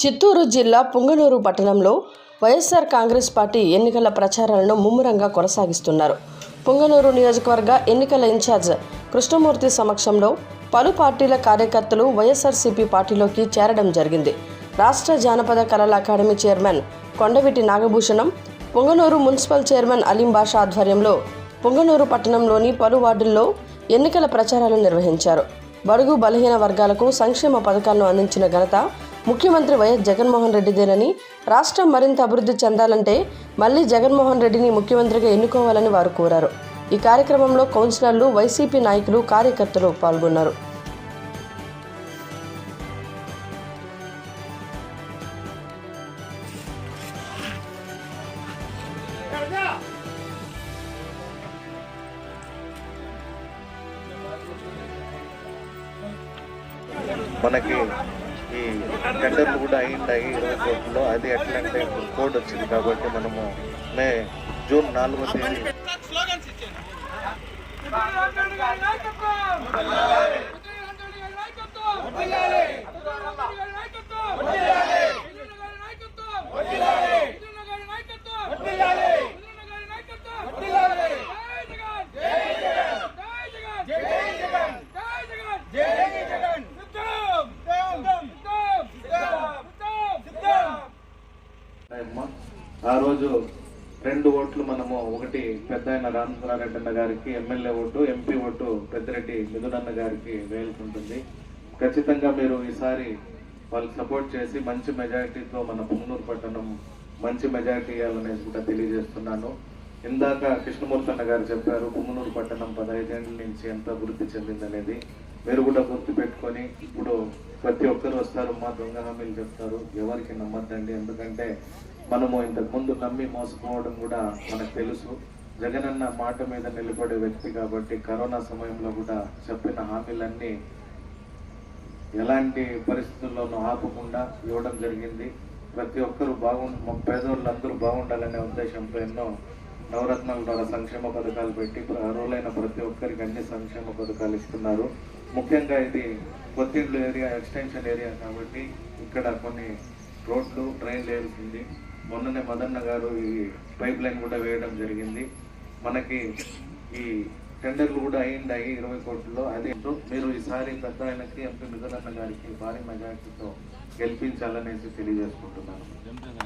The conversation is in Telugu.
చిత్తూరు జిల్లా పుంగనూరు పట్టణంలో వైఎస్ఆర్ కాంగ్రెస్ పార్టీ ఎన్నికల ప్రచారాలను ముమ్మరంగా కొనసాగిస్తున్నారు. పుంగనూరు నియోజకవర్గ ఎన్నికల ఇన్ఛార్జ్ కృష్ణమూర్తి సమక్షంలో పలు పార్టీల కార్యకర్తలు వైఎస్ఆర్సీపీ పార్టీలోకి చేరడం జరిగింది. రాష్ట్ర జానపద కళల academy chairman Kondaveeti Nagabhushanam Punganur municipal chairman Aleem Basha ఆధ్వర్యంలో పుంగనూరు పట్టణంలోని పలు వార్డుల్లో ఎన్నికల ప్రచారాలు నిర్వహించారు. బడుగు బలహీన వర్గాలకు సంక్షేమ పథకాలను అందించిన ఘనత ముఖ్యమంత్రి వైఎస్ జగన్మోహన్ రెడ్డిదేనని రాష్ట్రం మరింత అభివృద్ధి చెందాలంటే మళ్ళీ జగన్మోహన్ రెడ్డిని ముఖ్యమంత్రిగా ఎన్నుకోవాలని వారు కోరారు. ఈ కార్యక్రమంలో కౌన్సిలర్లు వైసీపీ నాయకులు కార్యకర్తలు పాల్గొన్నారు. మనకి ఈ టెండర్లు కూడా అయ్యిండాయి ఇరవై కోట్లలో. అది ఎట్లంటే కోడ్ వచ్చింది కాబట్టి మనము మే జూన్ నాలుగో తేదీ. ఆ రోజు రెండు ఓట్లు మనము ఒకటి పెద్ద ఆయన రామచంద్రారెడ్డి గారికి MLA vote MP vote Peddireddy మిథునన్న గారికి వేలుకుంటుంది. ఖచ్చితంగా మీరు ఈసారి వాళ్ళకి సపోర్ట్ చేసి మంచి మెజారిటీతో మన పుంగనూరు పట్టణం మంచి మెజారిటీ ఇవ్వాలనేసి కూడా తెలియజేస్తున్నాను. ఇందాక కృష్ణమూర్తి అన్న గారు చెప్పారు కుమ్మనూరు పట్టణం పదహైదేళ్ళ నుంచి ఎంత అభివృద్ధి చెందిందనేది. మీరు కూడా గుర్తు పెట్టుకొని ఇప్పుడు ప్రతి ఒక్కరు వస్తారు మా దొంగ హామీలు చెప్తారు. ఎవరికి నమ్మద్దండి? ఎందుకంటే మనము ఇంతకు ముందు నమ్మి మోసపోవడం కూడా మనకు తెలుసు. జగనన్న మాట మీద నిలబడే వ్యక్తి కాబట్టి కరోనా సమయంలో కూడా చెప్పిన హామీలన్నీ ఎలాంటి పరిస్థితుల్లోనూ ఆపకుండా ఇవ్వడం జరిగింది. ప్రతి ఒక్కరు బాగుండు పేదోళ్ళందరూ బాగుండాలనే ఉద్దేశంతో ఎన్నో నవరత్నాల ద్వారా సంక్షేమ పథకాలు పెట్టి అర్హులైన ప్రతి ఒక్కరికి అన్ని సంక్షేమ పథకాలు ఇస్తున్నారు. ముఖ్యంగా ఇది కొత్తిళ్ళు ఏరియా ఎక్స్టెన్షన్ ఏరియా కాబట్టి ఇక్కడ కొన్ని రోడ్లు ట్రైన్లు వేసింది మొన్ననే మదన్న గారు ఈ పైప్ లైన్ కూడా వేయడం జరిగింది. మనకి ఈ టెండర్లు కూడా అయ్యిండాయి ఇరవై కోట్లలో. అది మీరు ఈసారి పెద్ద ఆయనకి ఎంపీ మిథునన్న గారికి భారీ మెజార్టీతో గెలిపించాలనేసి తెలియజేసుకుంటున్నాను.